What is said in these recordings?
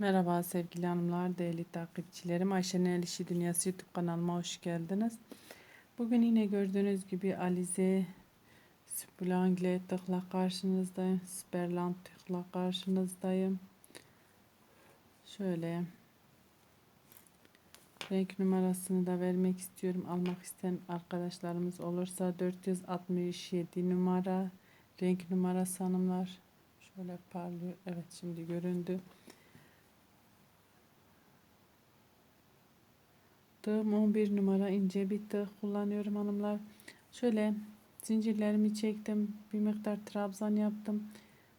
Merhaba sevgili hanımlar, değerli takipçilerim. Ayşe'nin El İşi Dünyası YouTube kanalıma hoş geldiniz. Bugün yine gördüğünüz gibi Alize Splangle tıkla karşınızdayım. Sperland tıkla karşınızdayım. Şöyle renk numarasını da vermek istiyorum. Almak isteyen arkadaşlarımız olursa 467 numara renk numarası hanımlar. Şöyle parlıyor. Evet şimdi göründü. Tığım 11 numara ince bir tığ kullanıyorum hanımlar. Şöyle zincirlerimi çektim. Bir miktar trabzan yaptım.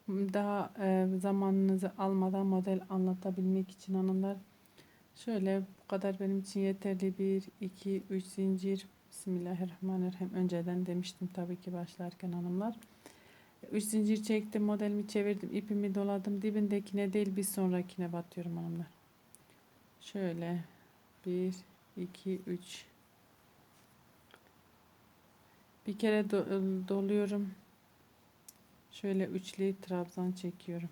Daha e, zamanınızı almadan model anlatabilmek için hanımlar. Şöyle bu kadar benim için yeterli. 1, 2, 3 zincir. Bismillahirrahmanirrahim. Önceden demiştim tabii ki başlarken hanımlar. 3 zincir çektim. Modelimi çevirdim. ipimi doladım. Dibindekine değil bir sonrakine batıyorum hanımlar. Şöyle 1 2 3 bir kere do doluyorum. Şöyle üçlü trabzan çekiyorum.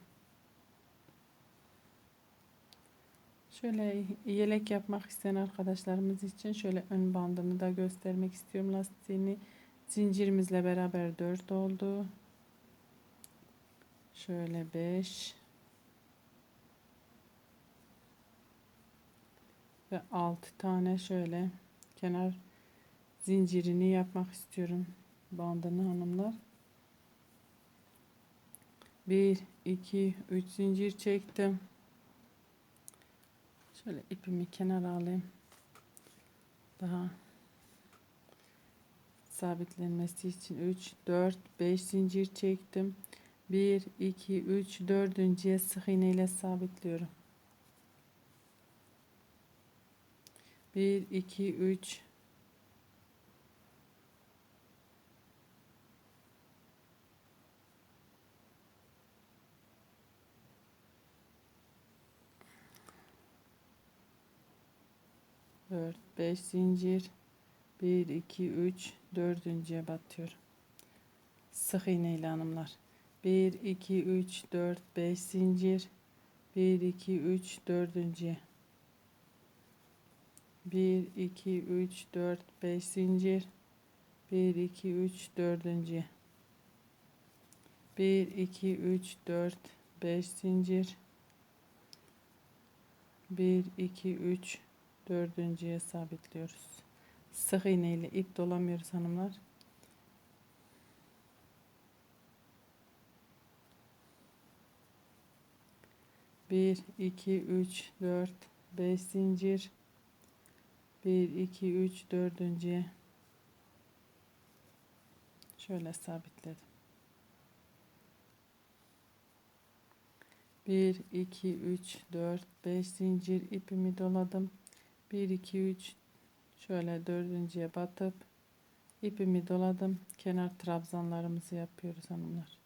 Şöyle yelek yapmak isteyen arkadaşlarımız için şöyle ön bandını da göstermek istiyorum. Lastiğini zincirimizle beraber 4 oldu. Şöyle 5 ve 6 tane şöyle kenar zincirini yapmak istiyorum bandını hanımlar. 1 2 3 zincir çektim. Şöyle ipimi kenara alayım. Daha sabitlenmesi için 3 4 5 zincir çektim. 1 2 3 dördüncüye sık iğne ile sabitliyorum 1 2 3 4 5 zincir. 1 2 3 dördüncüye batıyorum. Sık iğne ile hanımlar. 1 2 3 4 5 zincir. 1 2 3 dördüncüye 1 2 3 4 5 zincir. 1 2 3 dördüncü. 1 2 3 4 5 zincir. 1 2 3 dördüncüye sabitliyoruz. Sık iğne ile ip dolamıyoruz hanımlar. Bir iki üç dört beş zincir 1 2 3 dördüncüye. Şöyle sabitledim. 1 2 3 4 5 zincir ipimi doladım. 1 2 3 şöyle dördüncüye batıp ipimi doladım. Kenar trabzanlarımızı yapıyoruz hanımlar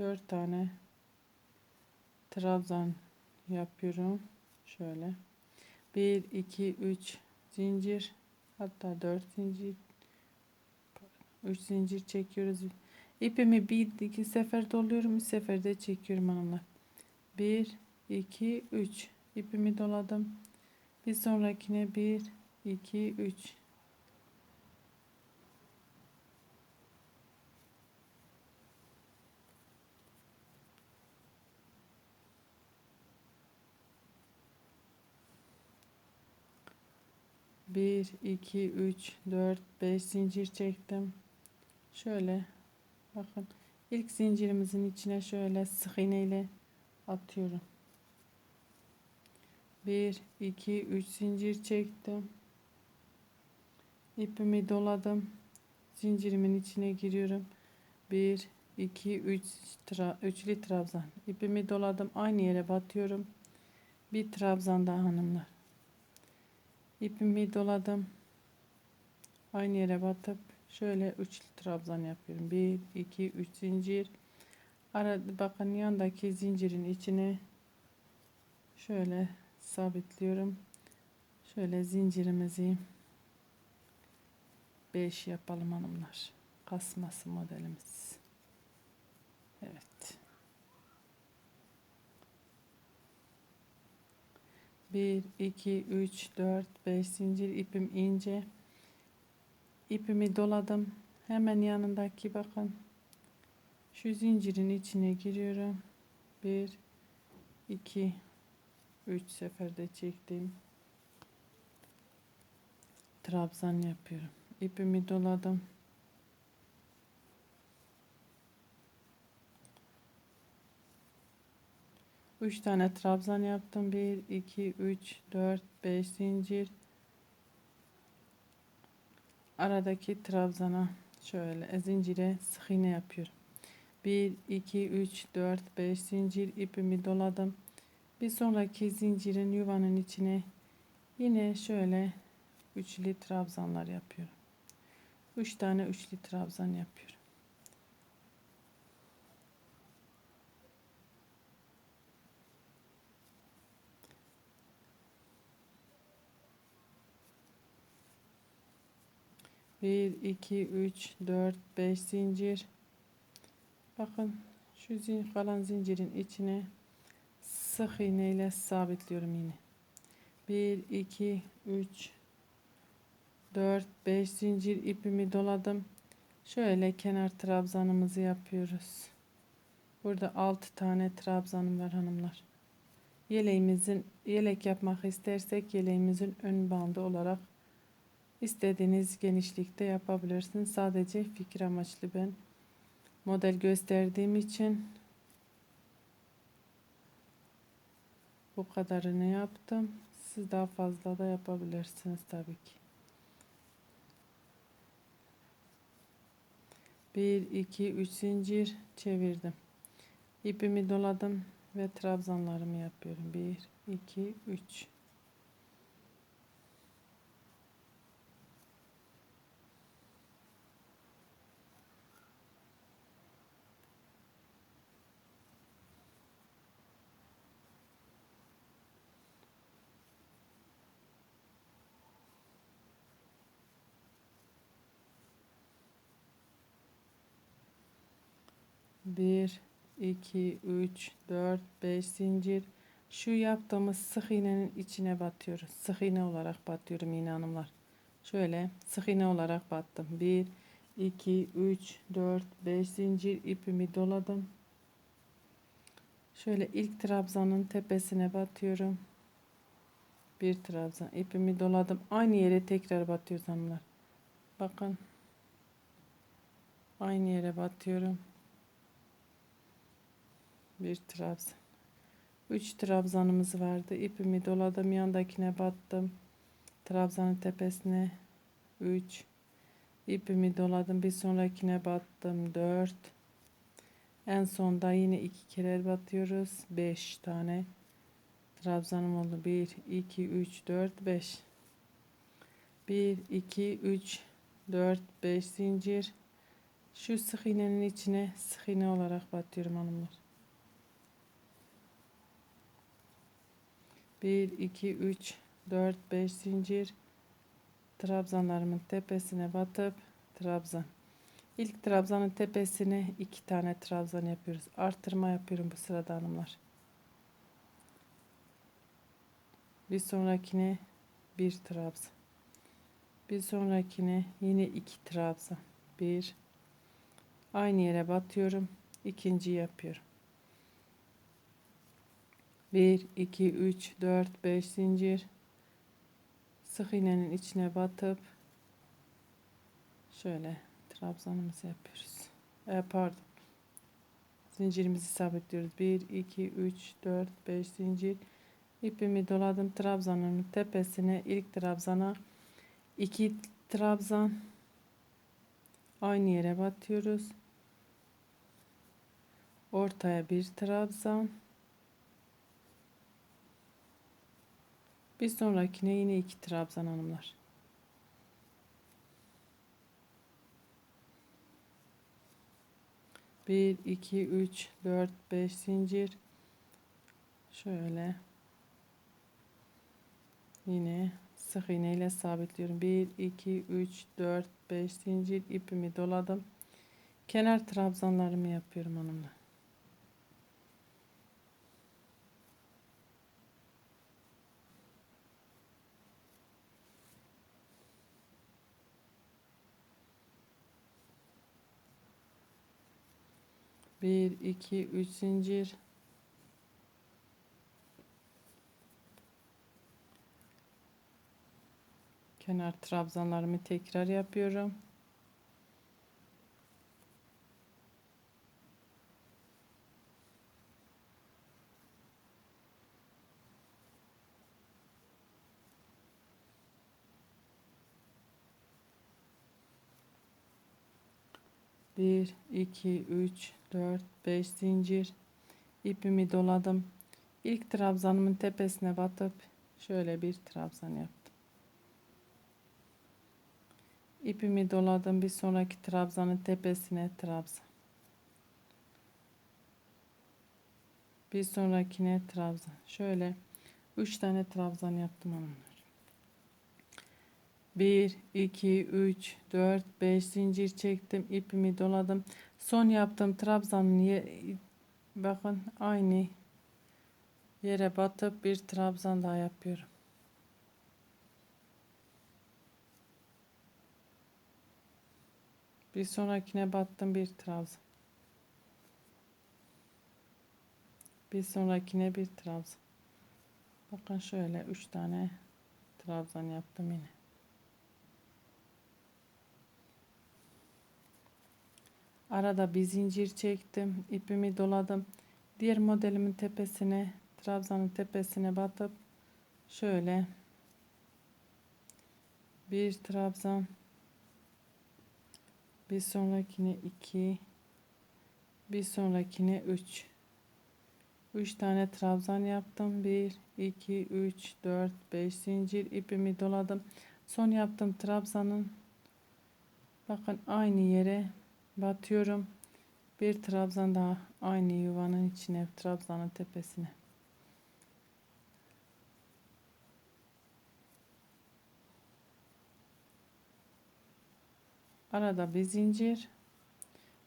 dört tane trabzan yapıyorum. Şöyle. 1 2 3 zincir. Hatta 4 zincir. 3 zincir çekiyoruz. İpimi bir iki sefer doluyorum. Bir seferde çekiyorum hanımlar. 1 2 3 ipimi doladım. Bir sonrakine 1 2 3 1 2 3 4 5 zincir çektim. Şöyle bakın. İlk zincirimizin içine şöyle sık iğne ile atıyorum. 1 2 3 zincir çektim. İpimi doladım. Zincirimin içine giriyorum. 1 2 3 tra üçlü trabzan. İpimi doladım. Aynı yere batıyorum. Bir trabzan daha hanımlar ipimi doladım aynı yere batıp şöyle üçlü trabzan yapıyorum 1 2 3 zincir arada bakın yandaki zincirin içine şöyle sabitliyorum şöyle zincirimizi 5 yapalım hanımlar. Kasması modelimiz. Evet. Bir, iki, üç, dört, beş zincir ipim ince. İpimi doladım. Hemen yanındaki bakın. Şu zincirin içine giriyorum. Bir, iki, üç seferde çektim. Trabzan yapıyorum. İpimi doladım. Üç tane trabzan yaptım. Bir, iki, üç, dört, beş zincir. Aradaki trabzana şöyle zincire sık iğne yapıyorum. 1 2 3 4 5 zincir ipimi doladım. Bir sonraki zincirin yuvanın içine yine şöyle üçlü trabzanlar yapıyorum. 3 tane üçlü trabzan yapıyorum. Bir, iki, üç, dört, beş zincir. Bakın şu zin kalan zincirin içine sık iğne ile sabitliyorum yine. 1 2 3 4 5 zincir ipimi doladım. Şöyle kenar trabzanımızı yapıyoruz. Burada 6 tane trabzanım var hanımlar. Yeleğimizin yelek yapmak istersek yeleğimizin ön bandı olarak istediğiniz genişlikte yapabilirsiniz. Sadece fikir amaçlı ben model gösterdiğim için bu kadarını yaptım. Siz daha fazla da yapabilirsiniz tabii ki. 1 2 3 zincir çevirdim. İpimi doladım ve trabzanlarımı yapıyorum. 1 2 3 1 2 3 4 5 zincir. Şu yaptığımız sık iğnenin içine batıyoruz. Sık iğne olarak batıyorum yine hanımlar. Şöyle sık iğne olarak battım. 1 2 3 4 5 zincir ipimi doladım. Şöyle ilk trabzanın tepesine batıyorum. Bir trabzan ipimi doladım. Aynı yere tekrar batıyoruz hanımlar. Bakın. Aynı yere batıyorum bir trabzan. 3 trabzanımız vardı. İpimi doladım. Yandakine battım. Trabzanın tepesine 3 ipimi doladım. Bir sonrakine battım. 4 en sonda yine iki kere batıyoruz. 5 tane trabzanım oldu. 1 2 3 4 5 1 2 3 4 5 zincir şu sık iğnenin içine sık iğne olarak batıyorum hanımlar. 1 2 3 4 5 zincir. Trabzanlarımın tepesine batıp trabzan. İlk trabzanın tepesine iki tane trabzan yapıyoruz. Artırma yapıyorum bu sırada hanımlar. Bir sonrakine bir trabzan. Bir sonrakine yine iki trabzan. Bir. Aynı yere batıyorum. İkinci yapıyorum 1 2 3 4 5 zincir sık iğnenin içine batıp şöyle trabzanımızı yapıyoruz. E, pardon. Zincirimizi sabitliyoruz. 1 2 3 4 5 zincir ipimi doladım trabzanın tepesine ilk trabzana 2 trabzan aynı yere batıyoruz. Ortaya bir trabzan Bir sonrakine yine iki trabzan hanımlar. Bir, iki, üç, dört, beş zincir. Şöyle. Yine sık iğne ile sabitliyorum. 1 2 3 4 5 zincir ipimi doladım. Kenar trabzanlarımı yapıyorum hanımlar. Bir, iki, üç zincir. Kenar trabzanlarımı tekrar yapıyorum. Bir, iki, üç, dört, beş zincir. ipimi doladım. İlk trabzanımın tepesine batıp şöyle bir trabzan yaptım. İpimi doladım. Bir sonraki trabzanın tepesine trabzan. Bir sonrakine trabzan. Şöyle 3 tane trabzan yaptım hanımlar. 1 2 3 4 5 zincir çektim. ipimi doladım. Son yaptığım trabzanın bakın aynı yere batıp bir trabzan daha yapıyorum. Bir sonrakine battım bir trabzan. Bir sonrakine bir trabzan. Bakın şöyle üç tane trabzan yaptım yine. Arada bir zincir çektim. ipimi doladım. Diğer modelimin tepesine, trabzanın tepesine batıp şöyle bir trabzan bir sonrakine 2 bir sonrakine 3 3 tane trabzan yaptım 1 2 3 4 5 zincir ipimi doladım son yaptım trabzanın bakın aynı yere batıyorum. Bir trabzan daha. Aynı yuvanın içine trabzanın tepesine. Arada bir zincir.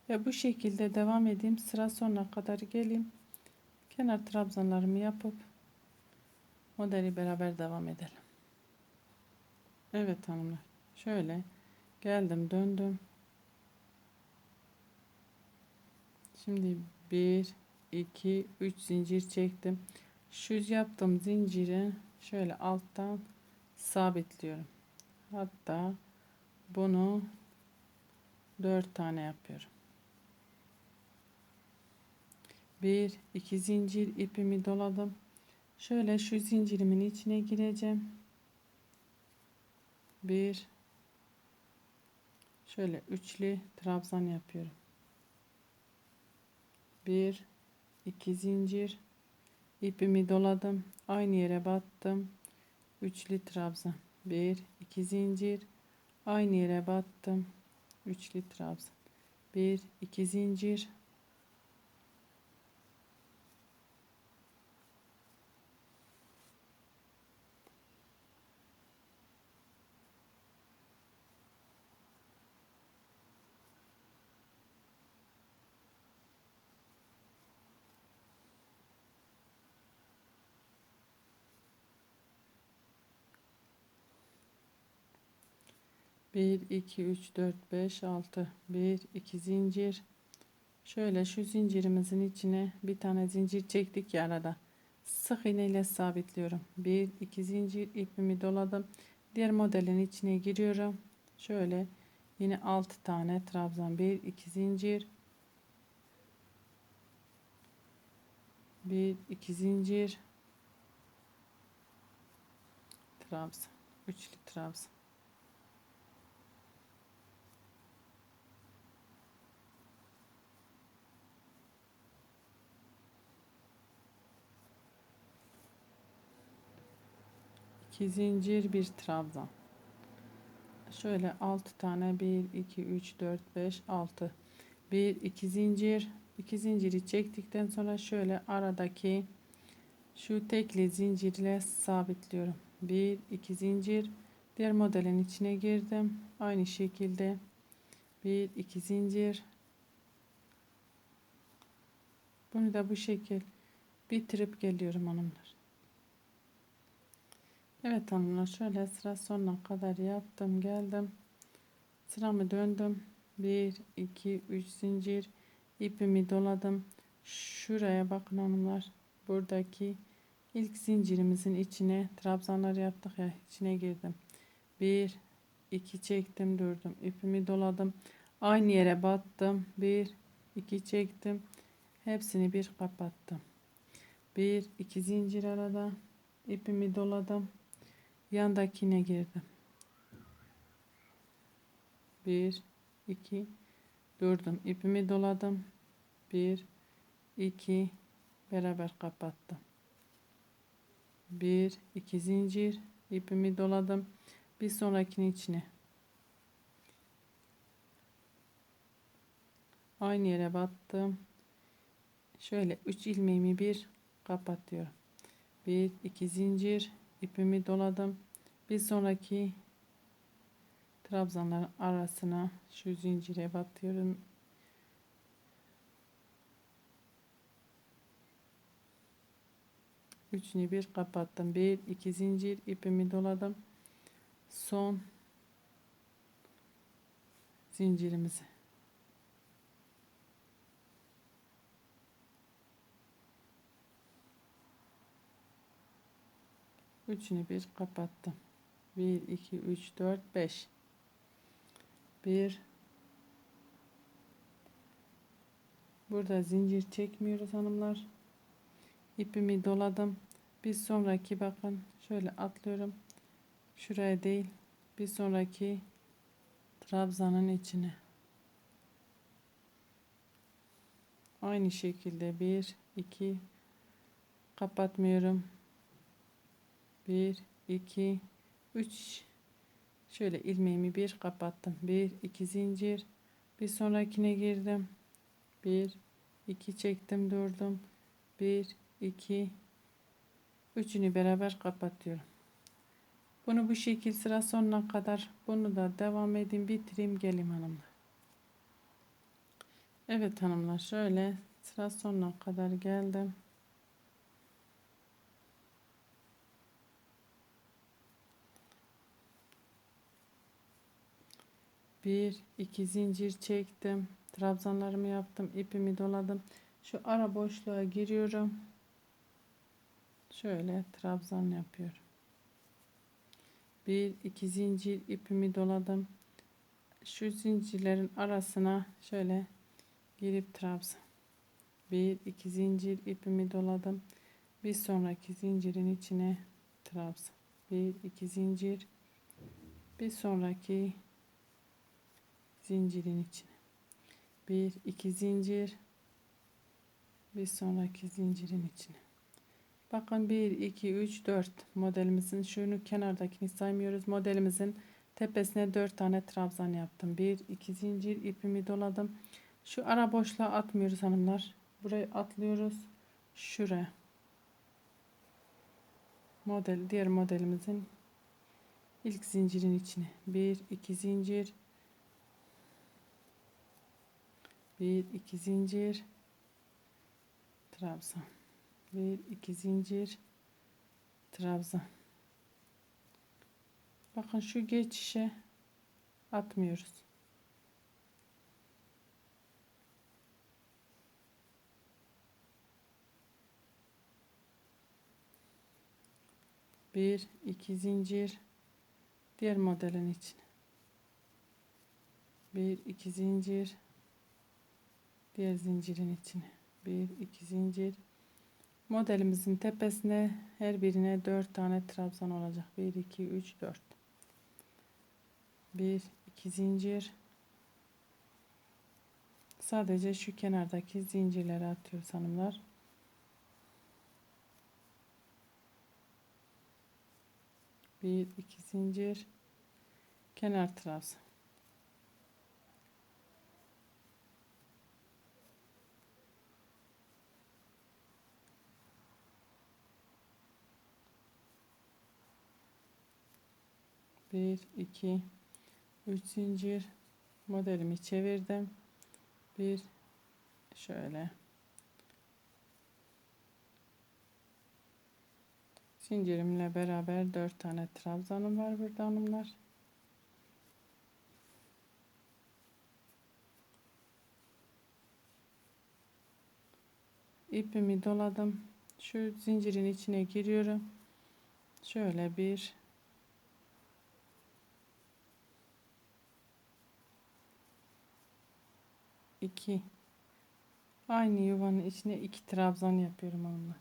Ve bu şekilde devam edeyim. Sıra sonuna kadar geleyim. Kenar trabzanlarımı yapıp modeli beraber devam edelim. Evet hanımlar. Şöyle geldim döndüm şimdi 1 2 3 zincir çektim şu yaptığım zinciri şöyle alttan sabitliyorum hatta bunu 4 tane yapıyorum. 1 2 zincir ipimi doladım. Şöyle şu zincirimin içine gireceğim. 1 şöyle üçlü trabzan yapıyorum. 1 2 zincir ipimi doladım. Aynı yere battım. Üçlü trabzan. 1 2 zincir aynı yere battım üçlü trabzan. Bir, iki zincir. Bir, iki, üç, dört, beş, altı. Bir, iki zincir. Şöyle şu zincirimizin içine bir tane zincir çektik ya arada. Sık iğne ile sabitliyorum. Bir, iki zincir ipimi doladım. Diğer modelin içine giriyorum. Şöyle yine altı tane trabzan. Bir, iki zincir. Bir, iki zincir. Trabzan. Üçlü trabzan. İki zincir bir trabzan şöyle 6 tane 1 2 3 4 5 6 1 2 zincir 2 zinciri çektikten sonra şöyle aradaki şu tekli zincirle sabitliyorum Bir, iki zincir. Diğer modelin içine girdim. Aynı şekilde bir, iki zincir. Bunu da bu şekil bitirip geliyorum hanımlar. Evet hanımlar şöyle sıra sonuna kadar yaptım geldim. Sıramı döndüm. 1 2 3 zincir ipimi doladım. Şuraya bakın hanımlar. Buradaki ilk zincirimizin içine trabzanlar yaptık ya içine girdim. 1 2 çektim durdum. ipimi doladım. Aynı yere battım. 1 2 çektim. Hepsini bir kapattım. 1 2 zincir arada ipimi doladım. Yandakine girdim. 1 2 durdum. ipimi doladım. 1 2 beraber kapattım. 1 2 zincir ipimi doladım. Bir sonrakinin içine. Aynı yere battım. Şöyle 3 ilmeğimi bir kapatıyorum. 1 2 zincir ipimi doladım. Bir sonraki trabzanların arasına şu zincire batıyorum. Üçünü bir kapattım. Bir iki zincir ipimi doladım. Son zincirimizi Üçünü bir kapattım. 1, 2, 3, 4, 5. 1 Burada zincir çekmiyoruz hanımlar. İpimi doladım. Bir sonraki bakın şöyle atlıyorum. Şuraya değil. Bir sonraki trabzanın içine. Aynı şekilde 1 2 kapatmıyorum. 1 2 3 şöyle ilmeğimi bir kapattım. 1 2 zincir. Bir sonrakine girdim. 1 2 çektim durdum. 1 2 üçünü beraber kapatıyorum. Bunu bu şekil sıra sonuna kadar bunu da devam edeyim bitireyim geleyim hanımlar. Evet hanımlar şöyle sıra sonuna kadar geldim bir iki zincir çektim. Trabzanlarımı yaptım ipimi doladım. Şu ara boşluğa giriyorum. Şöyle trabzan yapıyorum. Bir iki zincir ipimi doladım. Şu zincirlerin arasına şöyle girip trabzan. Bir iki zincir ipimi doladım. Bir sonraki zincirin içine trabzan. Bir iki zincir. Bir sonraki zincirin içine. Bir, iki zincir. Bir sonraki zincirin içine. Bakın 1, 2, 3, 4 modelimizin şunu kenardakini saymıyoruz. Modelimizin tepesine 4 tane trabzan yaptım. 1, 2 zincir ipimi doladım. Şu ara boşluğa atmıyoruz hanımlar. Burayı atlıyoruz. Şuraya. Model diğer modelimizin ilk zincirin içine. 1, 2 zincir bir iki zincir. Trabzan bir iki zincir. Trabzan bakın şu geçişe atmıyoruz. Bir iki zincir. Diğer modelin için. Bir iki zincir diğer zincirin içine. Bir iki zincir. Modelimizin tepesine her birine dört tane trabzan olacak. 1 2 3 4 1 2 zincir. Sadece şu kenardaki zincirleri atıyoruz hanımlar bir iki zincir. Kenar trabzan 1 2 3 zincir modelimi çevirdim. Bir şöyle zincirimle beraber 4 tane trabzanım var burada hanımlar. ipimi doladım. Şu zincirin içine giriyorum. Şöyle bir iki. Aynı yuvanın içine iki trabzan yapıyorum onlar.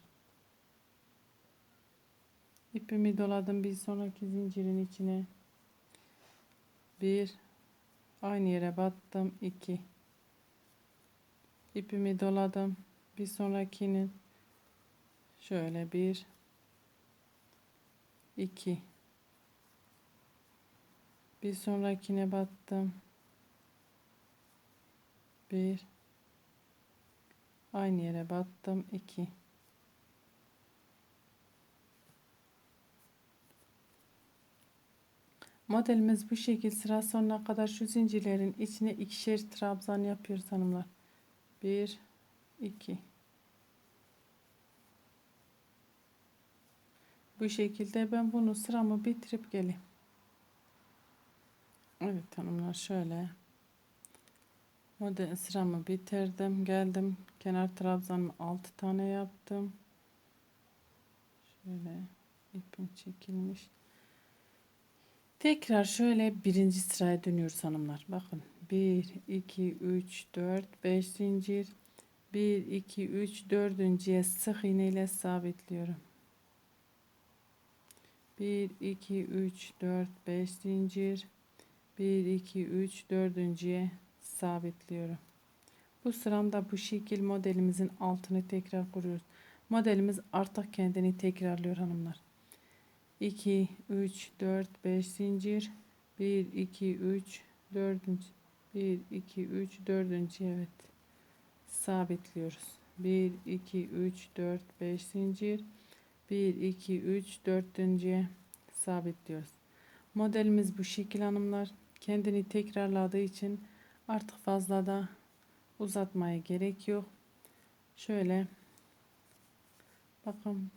İpimi doladım bir sonraki zincirin içine. Bir. Aynı yere battım. İki. İpimi doladım. Bir sonrakinin. Şöyle bir. İki. Bir sonrakine battım bir. Aynı yere battım. İki. Modelimiz bu şekil. Sıra sonuna kadar şu zincirlerin içine ikişer trabzan yapıyoruz hanımlar. Bir 2 bu şekilde ben bunu sıramı bitirip geleyim. Evet hanımlar şöyle model sıramı bitirdim geldim. Kenar trabzanımı 6 tane yaptım. Şöyle ipim çekilmiş. Tekrar şöyle birinci sıraya dönüyoruz hanımlar. Bakın 1 2 3 4 5 zincir. 1 2 3 dördüncüye sık iğne ile sabitliyorum. 1 2 3 4 5 zincir. 1 2 3 dördüncüye sabitliyorum bu sıramda bu şekil modelimizin altını tekrar kuruyoruz. Modelimiz artık kendini tekrarlıyor hanımlar. 2 3 4 5 zincir. 1 2 3 dördüncü. 1 2 3 dördüncü evet. Sabitliyoruz. 1 2 3 4 5 zincir. 1 2 3 dördüncüye sabitliyoruz. Modelimiz bu şekil hanımlar. Kendini tekrarladığı için artık fazla da uzatmaya gerek yok. Şöyle bakın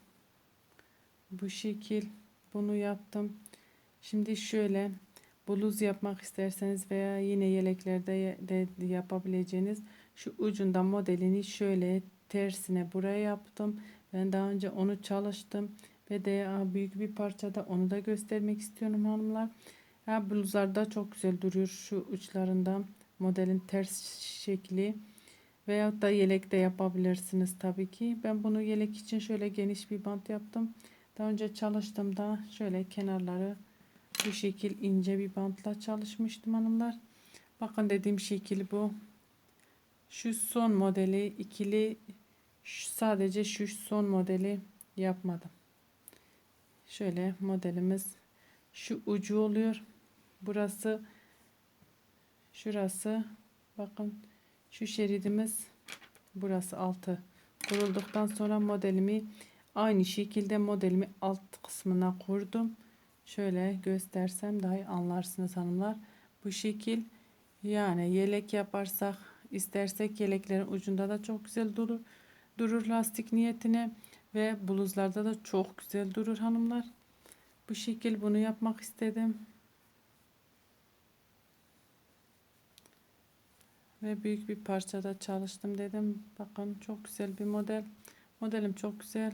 bu şekil bunu yaptım. Şimdi şöyle bluz yapmak isterseniz veya yine yeleklerde de yapabileceğiniz şu ucunda modelini şöyle tersine buraya yaptım. Ben daha önce onu çalıştım ve de büyük bir parçada onu da göstermek istiyorum hanımlar. Ya bluzlarda çok güzel duruyor şu uçlarından modelin ters şekli veyahut da yelek de yapabilirsiniz tabii ki. Ben bunu yelek için şöyle geniş bir bant yaptım. Daha önce çalıştım da şöyle kenarları bu şekil ince bir bantla çalışmıştım hanımlar. Bakın dediğim şekil bu. Şu son modeli ikili sadece şu son modeli yapmadım. Şöyle modelimiz şu ucu oluyor. Burası şurası bakın şu şeridimiz burası altı kurulduktan sonra modelimi aynı şekilde modelimi alt kısmına kurdum. Şöyle göstersem daha iyi anlarsınız hanımlar. Bu şekil yani yelek yaparsak istersek yeleklerin ucunda da çok güzel durur. Durur lastik niyetine ve bluzlarda da çok güzel durur hanımlar. Bu şekil bunu yapmak istedim. Ve büyük bir parçada çalıştım dedim. Bakın çok güzel bir model. Modelim çok güzel.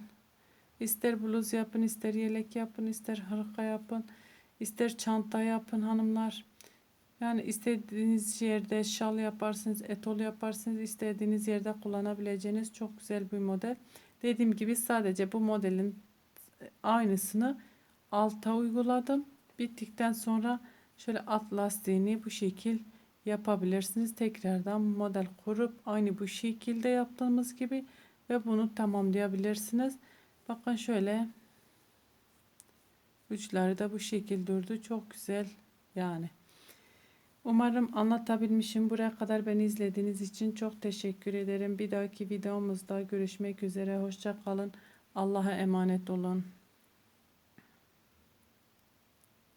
İster bluz yapın, ister yelek yapın, ister hırka yapın, ister çanta yapın hanımlar. Yani istediğiniz yerde şal yaparsınız, etol yaparsınız, istediğiniz yerde kullanabileceğiniz çok güzel bir model. Dediğim gibi sadece bu modelin aynısını alta uyguladım. Bittikten sonra şöyle alt lastiğini bu şekil yapabilirsiniz. Tekrardan model kurup aynı bu şekilde yaptığımız gibi ve bunu tamamlayabilirsiniz. Bakın şöyle uçları da bu şekil durdu. Çok güzel yani. Umarım anlatabilmişim. Buraya kadar beni izlediğiniz için çok teşekkür ederim. Bir dahaki videomuzda görüşmek üzere. Hoşça kalın. Allah'a emanet olun.